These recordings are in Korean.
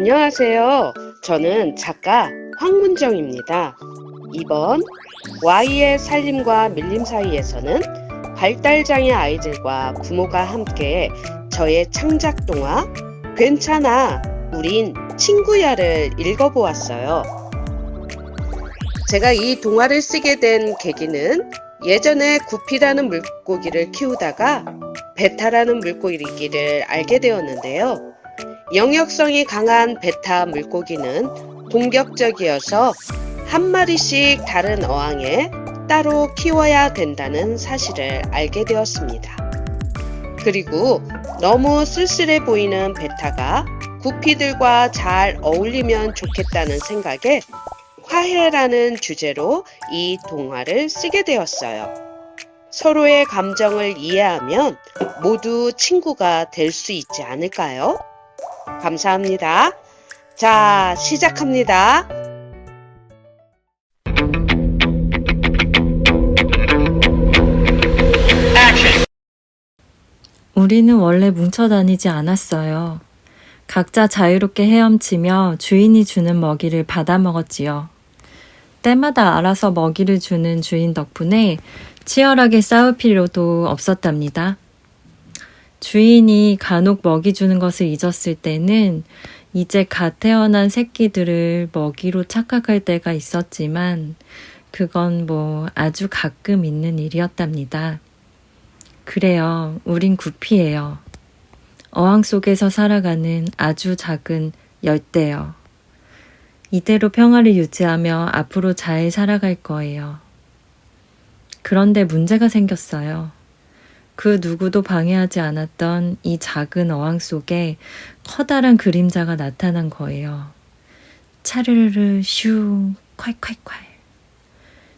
안녕하세요. 저는 작가 황문정입니다. 이번 Y의 살림과 밀림 사이에서는 발달장애 아이들과 부모가 함께 저의 창작 동화 괜찮아 우린 친구야를 읽어보았어요. 제가 이 동화를 쓰게 된 계기는 예전에 구피라는 물고기를 키우다가 베타라는 물고기를 알게 되었는데요. 영역성이 강한 베타 물고기는 공격적이어서 한 마리씩 다른 어항에 따로 키워야 된다는 사실을 알게 되었습니다. 그리고 너무 쓸쓸해 보이는 베타가 구피들과 잘 어울리면 좋겠다는 생각에 화해라는 주제로 이 동화를 쓰게 되었어요. 서로의 감정을 이해하면 모두 친구가 될 수 있지 않을까요? 감사합니다. 자, 시작합니다. 우리는 원래 뭉쳐 다니지 않았어요. 각자 자유롭게 헤엄치며 주인이 주는 먹이를 받아 먹었지요. 때마다 알아서 먹이를 주는 주인 덕분에 치열하게 싸울 필요도 없었답니다. 주인이 간혹 먹이 주는 것을 잊었을 때는 이제 갓 태어난 새끼들을 먹이로 착각할 때가 있었지만 그건 뭐 아주 가끔 있는 일이었답니다. 그래요. 우린 구피예요. 어항 속에서 살아가는 아주 작은 열대요. 이대로 평화를 유지하며 앞으로 잘 살아갈 거예요. 그런데 문제가 생겼어요. 그 누구도 방해하지 않았던 이 작은 어항 속에 커다란 그림자가 나타난 거예요. 차르르르 슈 콸콸콸.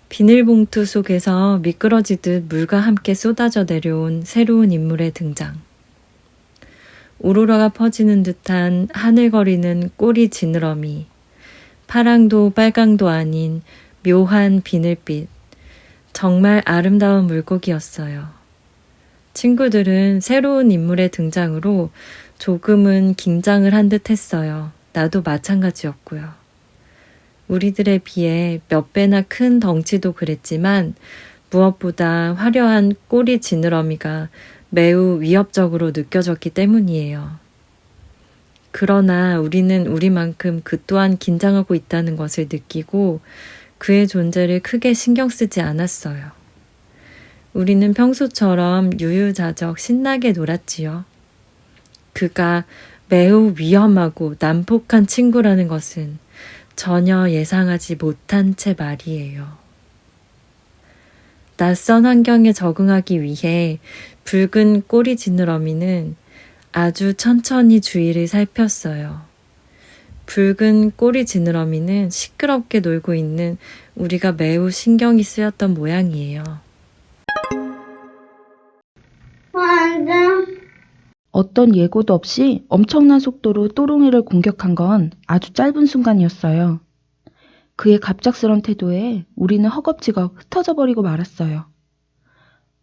비닐봉투 속에서 미끄러지듯 물과 함께 쏟아져 내려온 새로운 인물의 등장. 오로라가 퍼지는 듯한 하늘거리는 꼬리 지느러미. 파랑도 빨강도 아닌 묘한 비늘빛. 정말 아름다운 물고기였어요. 친구들은 새로운 인물의 등장으로 조금은 긴장을 한 듯 했어요. 나도 마찬가지였고요. 우리들에 비해 몇 배나 큰 덩치도 그랬지만 무엇보다 화려한 꼬리 지느러미가 매우 위협적으로 느껴졌기 때문이에요. 그러나 우리는 우리만큼 그 또한 긴장하고 있다는 것을 느끼고 그의 존재를 크게 신경 쓰지 않았어요. 우리는 평소처럼 유유자적 신나게 놀았지요. 그가 매우 위험하고 난폭한 친구라는 것은 전혀 예상하지 못한 채 말이에요. 낯선 환경에 적응하기 위해 붉은 꼬리 지느러미는 아주 천천히 주위를 살폈어요. 붉은 꼬리 지느러미는 시끄럽게 놀고 있는 우리가 매우 신경이 쓰였던 모양이에요. 어떤 예고도 없이 엄청난 속도로 또롱이를 공격한 건 아주 짧은 순간이었어요. 그의 갑작스런 태도에 우리는 허겁지겁 흩어져 버리고 말았어요.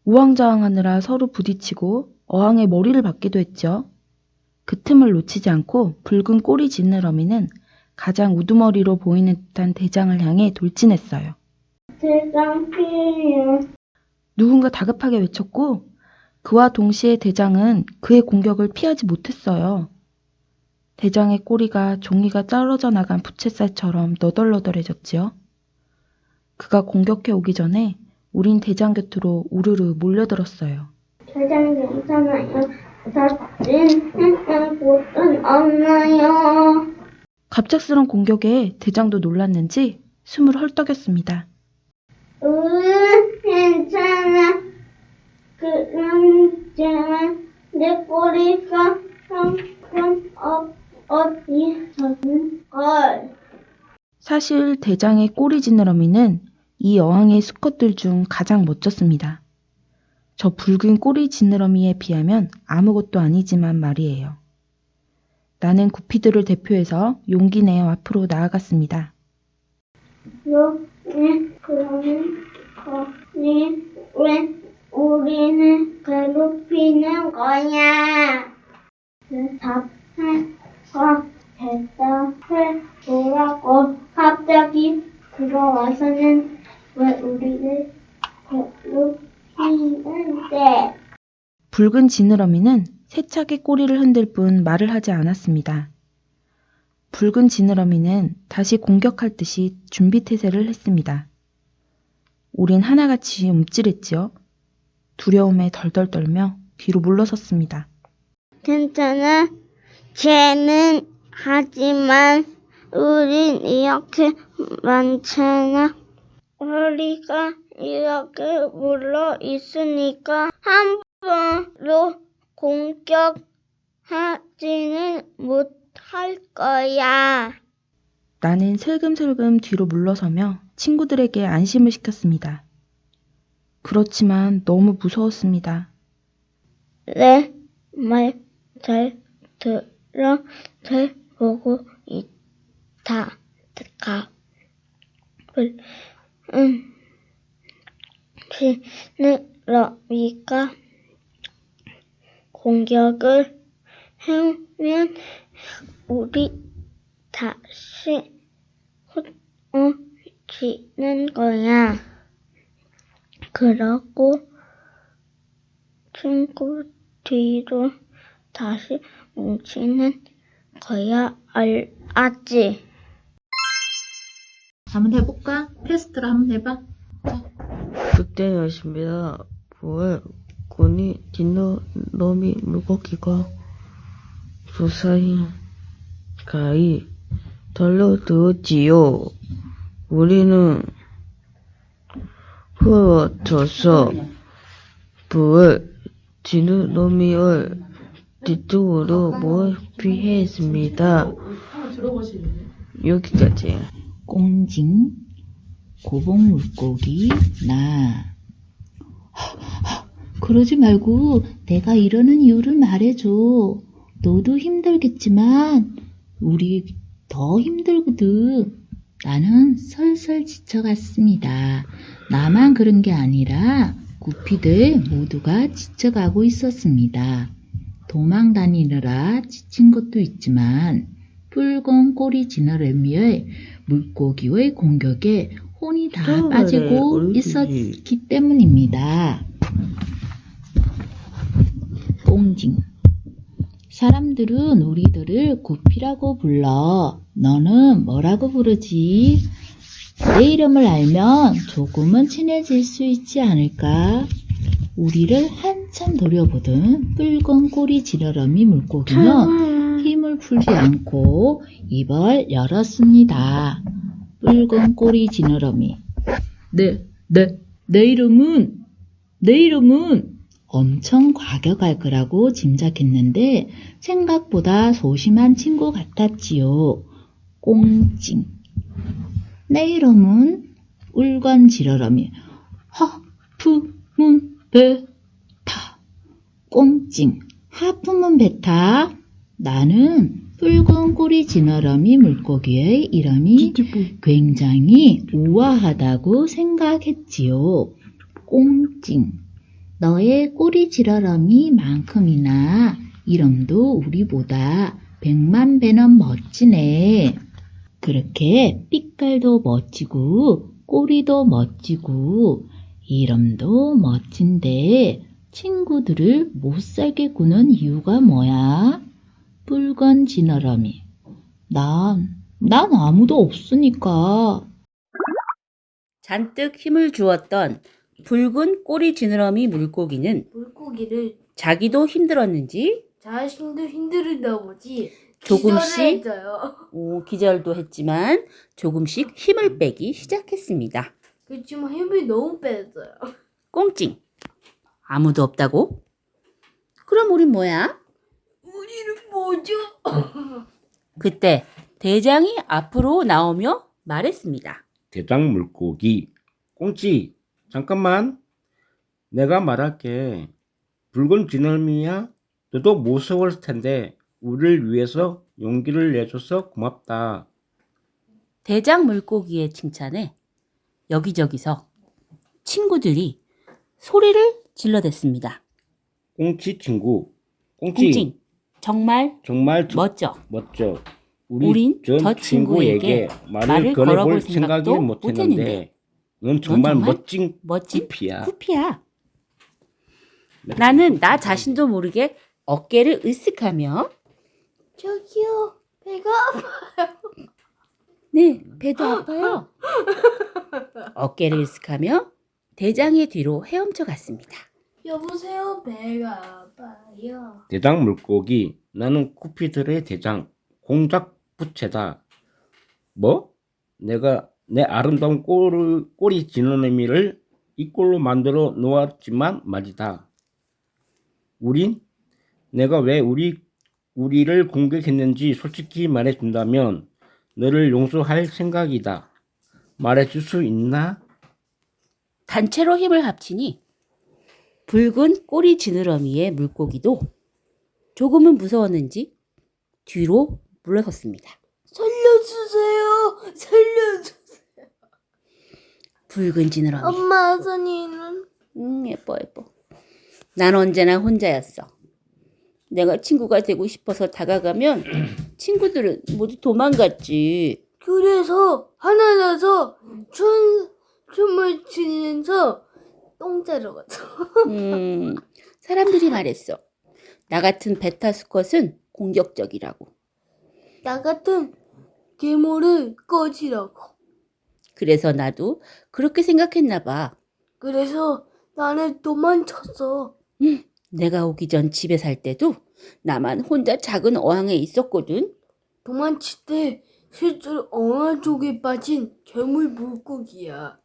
우왕좌왕하느라 서로 부딪히고 어항에 머리를 박기도 했죠. 그 틈을 놓치지 않고 붉은 꼬리 지느러미는 가장 우두머리로 보이는 듯한 대장을 향해 돌진했어요. 대장 필요 누군가 다급하게 외쳤고 그와 동시에 대장은 그의 공격을 피하지 못했어요. 대장의 꼬리가 종이가 떨어져 나간 부채살처럼 너덜너덜해졌지요. 그가 공격해 오기 전에 우린 대장 곁으로 우르르 몰려들었어요. 대장 괜찮아요 다친 곳은 없나요 갑작스런 공격에 대장도 놀랐는지 숨을 헐떡였습니다. 으 괜찮아 그런데 내 꼬리가 한번 어, 어디서는 걸 사실 대장의 꼬리 지느러미는 이 어항의 수컷들 중 가장 멋졌습니다. 저 붉은 꼬리 지느러미에 비하면 아무것도 아니지만 말이에요. 나는 구피들을 대표해서 용기 내어 앞으로 나아갔습니다. 여기 그러는 거니 왜 우리는 괴롭히는 거야? 답할 거 대답해 보라고 갑자기 들어와서는 왜 우리를 괴롭히는데 붉은 지느러미는 세차게 꼬리를 흔들 뿐 말을 하지 않았습니다. 붉은 지느러미는 다시 공격할 듯이 준비 태세를 했습니다. 우린 하나같이 움찔했지요. 두려움에 덜덜 떨며 뒤로 물러섰습니다. 괜찮아. 쟤는 하지만 우린 이렇게 많잖아. 우리가 이렇게 물러 있으니까 한 번로 공격하지는 못할 거야. 나는 슬금슬금 뒤로 물러서며 친구들에게 안심을 시켰습니다. 그렇지만 너무 무서웠습니다. 내 말 잘 들어 잘 보고 있다. 갑을 음 지느러미가 공격을 하면 우리 다시 흩어지는 거야. 그러고 친구 뒤로 다시 뭉치는 거야, 알, 알았지? 한번 해볼까? 테스트를 한번 해봐. 그때였습니다. 부을 군이 뒷놈이 물고기가 무사히 가히 달려들었지요. 우리는 흩어져서 부을 뒷놈이를 뒤쪽으로 몰피했습니다. 여기까지. 꽁징, 고봉 물고기, 나. 그러지 말고 내가 이러는 이유를 말해줘. 너도 힘들겠지만 우리 더 힘들거든. 나는 설설 지쳐갔습니다. 나만 그런 게 아니라 구피들 모두가 지쳐가고 있었습니다. 도망 다니느라 지친 것도 있지만 붉은 꼬리 지느러미의 물고기의 공격에 혼이 다 빠지고. 있었기 때문입니다. 꽁징 사람들은 우리들을 구피라고 불러. 너는 뭐라고 부르지? 내 이름을 알면 조금은 친해질 수 있지 않을까? 우리를 한참 노려보던 붉은 꼬리 지느러미 물고기는 힘을 풀지 않고 입을 열었습니다. 붉은 꼬리 지느러미. 네, 네, 내 이름은, 내 이름은 엄청 과격할 거라고 짐작했는데 생각보다 소심한 친구 같았지요. 꽁찡. 내 이름은 울건 지러러미. 하프문 베타. 꽁찡. 하프문 베타. 나는 붉은 꼬리 지느러미 물고기의 이름이 굉장히 우아하다고 생각했지요. 꽁찡. 너의 꼬리 지러러미 만큼이나 이름도 우리보다 백만 배는 멋지네. 그렇게 빛깔도 멋지고 꼬리도 멋지고 이름도 멋진데 친구들을 못 살게 구는 이유가 뭐야? 붉은 지느러미. 난, 난 아무도 없으니까. 잔뜩 힘을 주었던 붉은 꼬리 지느러미 물고기는 물고기를 자기도 힘들었는지 자신도 힘들다 보지 조금씩 기절해져요. 오, 기절도 했지만 조금씩 힘을 빼기 시작했습니다. 그렇지만 힘이 너무 뺐어요. 꽁찡. 아무도 없다고? 그럼 우린 뭐야? 우리는 뭐죠? 그때 대장이 앞으로 나오며 말했습니다. 대장 물고기. 꽁치, 잠깐만. 내가 말할게. 붉은 지느러미야. 너도 무서울 텐데 우리를 위해서 용기를 내줘서 고맙다. 대장 물고기의 칭찬에 여기저기서 친구들이 소리를 질러댔습니다. 꽁치 친구. 꽁치, 꽁찡. 정말 정말 저- 멋져. 멋져. 우리 우린 전 저 친구에게 말을 걸어볼 생각도 못했는데 넌 정말, 정말 멋진 멋진 구피야. 쿠피야. 나는 나 자신도 모르게 어깨를 으쓱하며 저기요, 배가 네, 배도 아파요. 어깨를 으쓱하며 대장의 뒤로 헤엄쳐 갔습니다. 여보세요, 배가 아파요. 대장 물고기 나는 구피들의 대장 공작 부채다. 뭐? 내가 내 아름다운 꼬리, 꼬리 지느러미를 이 꼴로 만들어 놓았지만 말이다. 우린 내가 왜 우리 우리를 공격했는지 솔직히 말해준다면 너를 용서할 생각이다. 말해줄 수 있나? 단체로 힘을 합치니 붉은 꼬리 지느러미의 물고기도 조금은 무서웠는지 뒤로 물러섰습니다. 살려주세요, 살려주세요. 붉은 지느러미. 엄마, 선이는 음, 예뻐, 예뻐. 난 언제나 혼자였어. 내가 친구가 되고 싶어서 다가가면 친구들은 모두 도망갔지. 그래서 하나 나서 춤 춤을 추면서 똥 싸러 갔어. 음, 사람들이 말했어. 나 같은 베타 수컷은 공격적이라고. 나 같은 괴물을 꺼지라고. 그래서 나도 그렇게 생각했나 봐. 그래서 나는 도망쳤어. 내가 오기 전 집에 살 때도 나만 혼자 작은 어항에 있었거든. 도망칠 때 실제로 어항 쪽에 빠진 괴물 물고기야.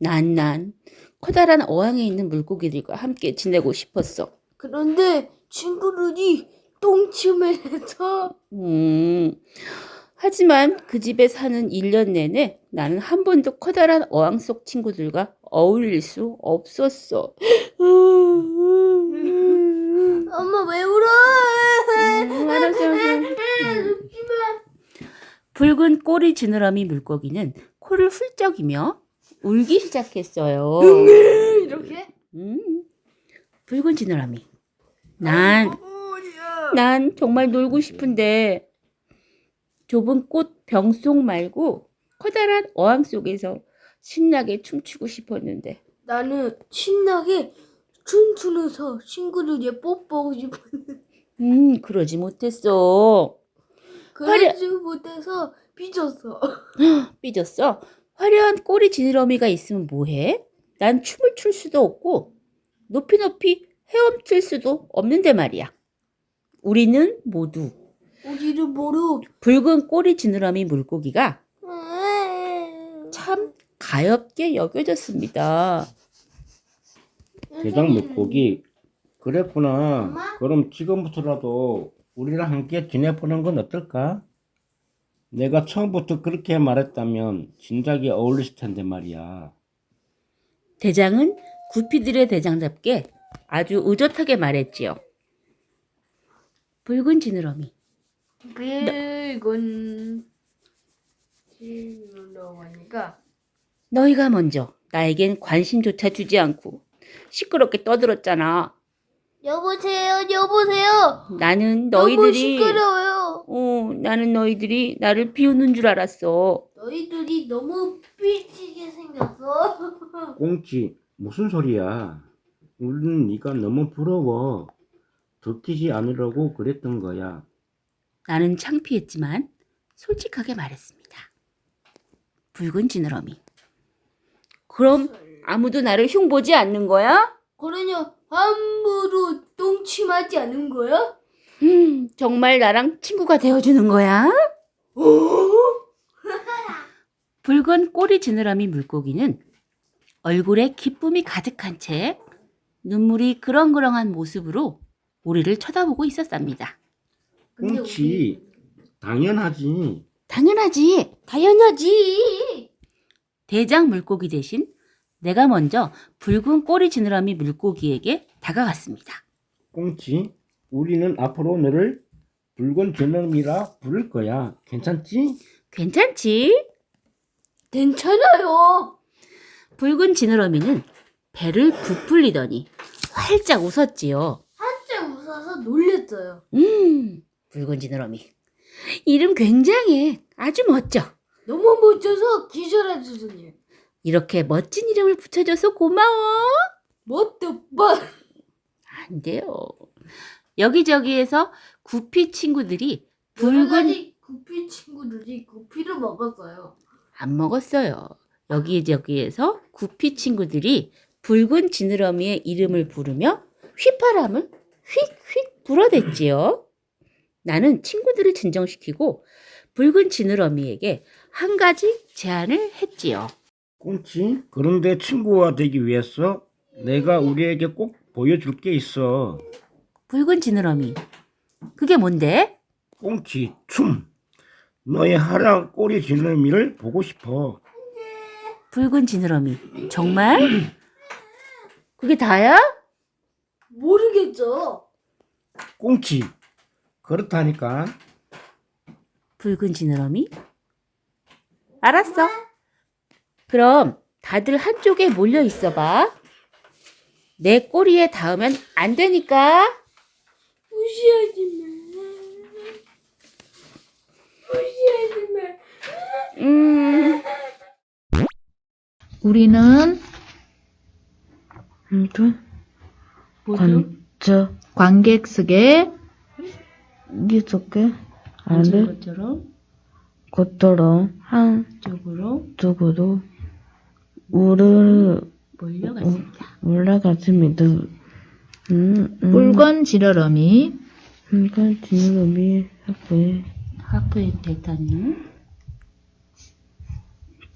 난, 난 커다란 어항에 있는 물고기들과 함께 지내고 싶었어. 그런데 친구들이 똥침을 해서 음, 하지만 그 집에 사는 1년 내내 나는 한 번도 커다란 어항 속 친구들과 어울릴 수 없었어. 엄마 왜 울어? 음, 알았어, 알았어. 붉은 꼬리 지느러미 물고기는 코를 훌쩍이며 울기 시작했어요. 이렇게? 음, 붉은 지느러미. 난, 난 정말 놀고 싶은데 좁은 꽃 병 속 말고 커다란 어항 속에서 신나게 춤추고 싶었는데. 나는 신나게 춤추면서 친구들이 뽀뽀하고 싶었는데. 음 그러지 못했어. 그러지 못해서 삐졌어. 삐졌어? 화려한 꼬리 지느러미가 있으면 뭐해? 난 춤을 출 수도 없고 높이 높이 헤엄칠 수도 없는데 말이야. 우리는 모두 우리를 모르. 붉은 꼬리 지느러미 물고기가 참 가엽게 여겨졌습니다. 대장 물고기 그랬구나. 그럼 지금부터라도 우리랑 함께 지내보는 건 어떨까? 내가 처음부터 그렇게 말했다면 진작에 어울렸을 텐데 말이야. 대장은 구피들의 대장답게 아주 의젓하게 말했지요. 붉은 지느러미. 붉은 지느러니까 너희가 먼저 나에겐 관심조차 주지 않고 시끄럽게 떠들었잖아. 여보세요, 여보세요. 나는 너무 너희들이 시끄러워요. 어, 나는 너희들이 나를 비웃는 줄 알았어. 너희들이 너무 삐지게 생겼어. 꽁치 무슨 소리야? 우리는 네가 너무 부러워. 들키지 않으려고 그랬던 거야. 나는 창피했지만 솔직하게 말했습니다. 붉은 지느러미. 그럼 아무도 나를 흉보지 않는 거야? 그러냐, 아무도 똥침하지 않은 거야? 음, 정말 나랑 친구가 되어주는 거야? 붉은 꼬리 지느러미 물고기는 얼굴에 기쁨이 가득한 채 눈물이 그렁그렁한 모습으로 우리를 쳐다보고 있었답니다. 꽁치 당연하지. 당연하지. 당연하지. 대장 물고기 대신 내가 먼저 붉은 꼬리 지느러미 물고기에게 다가갔습니다. 꽁치 우리는 앞으로 너를 붉은 지느러미라 부를 거야. 괜찮지? 괜찮지? 괜찮아요. 붉은 지느러미는 배를 부풀리더니 활짝 웃었지요. 한참 웃어서 놀랬어요. 음, 붉은 지느러미. 이름 굉장해. 아주 멋져. 너무 멋져서 기절해주더니. 이렇게 멋진 이름을 붙여줘서 고마워. 뭐또 뭐? 안 돼요. 여기저기에서 구피 친구들이 붉은 붉은 구피 친구들이 구피를 먹었어요. 안 먹었어요. 여기저기에서 구피 친구들이 붉은 지느러미의 이름을 부르며 휘파람을 휙휙 불어댔지요. 나는 친구들을 진정시키고 붉은 지느러미에게 한 가지 제안을 했지요. 꽁치? 그런데 친구가 되기 위해서 내가 우리에게 꼭 보여줄 게 있어. 붉은 지느러미. 그게 뭔데? 꽁치 춤. 너의 하얀 꼬리 지느러미를 보고 싶어. 붉은 지느러미. 정말? 그게 다야? 모르겠죠. 꽁치. 그렇다니까. 붉은 지느러미? 알았어. 그럼 다들 한쪽에 몰려 있어봐. 내 꼬리에 닿으면 안 되니까. 무시하지 마. 무시하지 마. 음, 우리는 아무튼 관저 관객석에 기석에 앉은 아래 것처럼 것처럼 쪽으로 한쪽으로 우르르 몰려갔습니다. 올라갔습니다. 음, 음. 붉은 지느러미 붉은 지느러미 학교에 하프의 대타는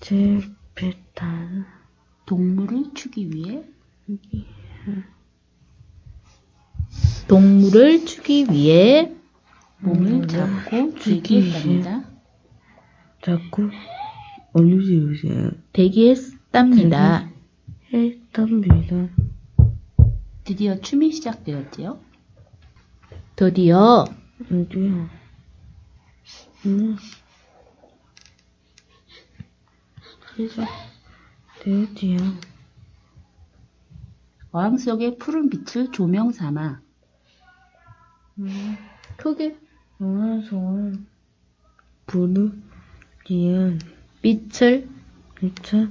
제 배탈 동물을 추기 위해 동물을 추기 위해 몸을 잡고 대기했답니다. 자꾸 올려주세요. 대기했답니다. 했답니다. 드디어 춤이 시작되었지요. 드디어 어디요? 음. 돼지요. 어항 속의 푸른 빛을 조명 삼아 크게 영화송을 부르기엔 빛을 미쳐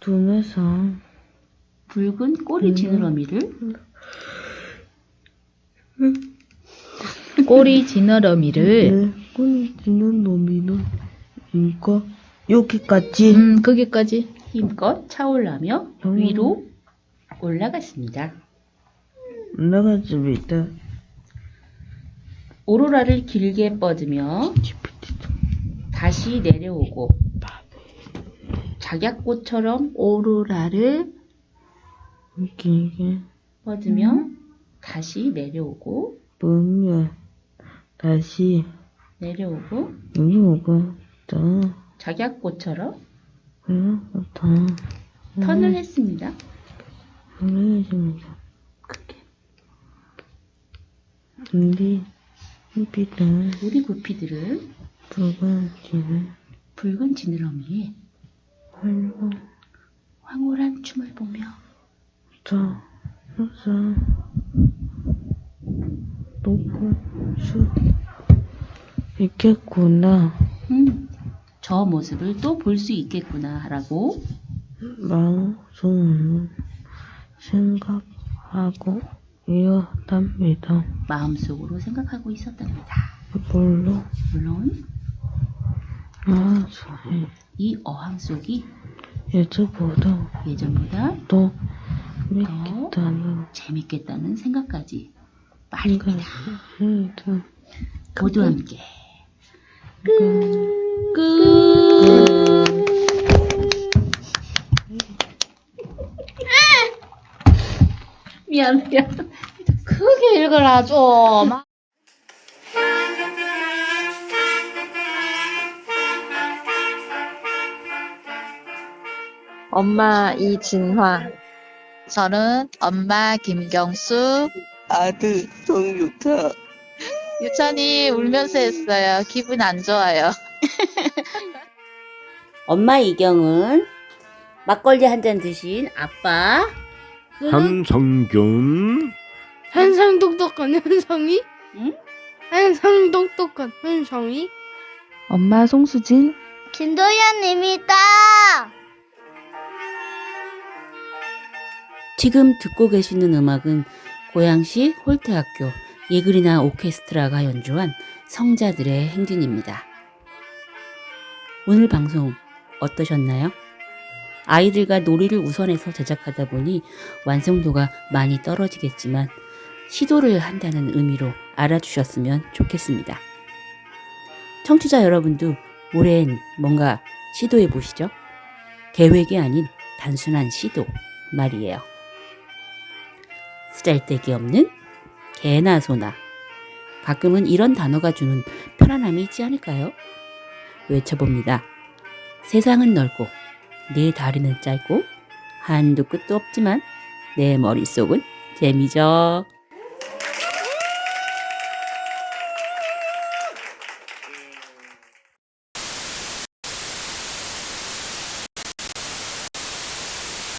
두면서 붉은 꼬리 음. 지느러미를 꼬리 지느러미를 내 끊지는 놈이는 이거 여기까지 음 거기까지 힘껏 차올라며 음. 위로 올라갔습니다. 올라갔습니다. 오로라를 길게 뻗으며 다시 내려오고 작약꽃처럼 오로라를 길게 뻗으며 다시 내려오고 보면 다시 내려오고 여기 오고 또 작약꽃처럼 그리고 더 턴을 했습니다. 올라가십니다. 크게. 우리 햇빛은 우리 구피들은 붉은 지는 붉은 지느러미에 활고 황홀한 춤을 보며 저 항상 높은 수 있겠구나. 음, 저 모습을 또 볼 수 있겠구나 라고 마음속으로 생각하고 이었답니다. 마음속으로 생각하고 있었답니다. 물론 물론 아, 저희 이 어항 속이 예전보다 예전보다 더 믿겠다는 재밌겠다는 생각까지 말입니다. 모두 함께 미안 미안 크게 읽어라 좀 엄마 이진화. 저는 엄마 김경수, 아들 송유타 유찬이 울면서 했어요. 기분 안 좋아요. 엄마 이경은 막걸리 한 잔 드신 아빠 한성균 한상 똑똑한 현상이? 응? 한성 똑똑한 한성이 엄마 송수진, 김도현님이다. 지금 듣고 계시는 음악은 고양시 홀트학교 예그리나 오케스트라가 연주한 성자들의 행진입니다. 오늘 방송 어떠셨나요? 아이들과 놀이를 우선해서 제작하다 보니 완성도가 많이 떨어지겠지만 시도를 한다는 의미로 알아주셨으면 좋겠습니다. 청취자 여러분도 올해엔 뭔가 시도해 보시죠. 계획이 아닌 단순한 시도 말이에요. 쓰잘데기 없는 개나 소나. 가끔은 이런 단어가 주는 편안함이 있지 않을까요? 외쳐봅니다. 세상은 넓고 내 다리는 짧고 한두 끝도 없지만 내 머릿속은 재미죠.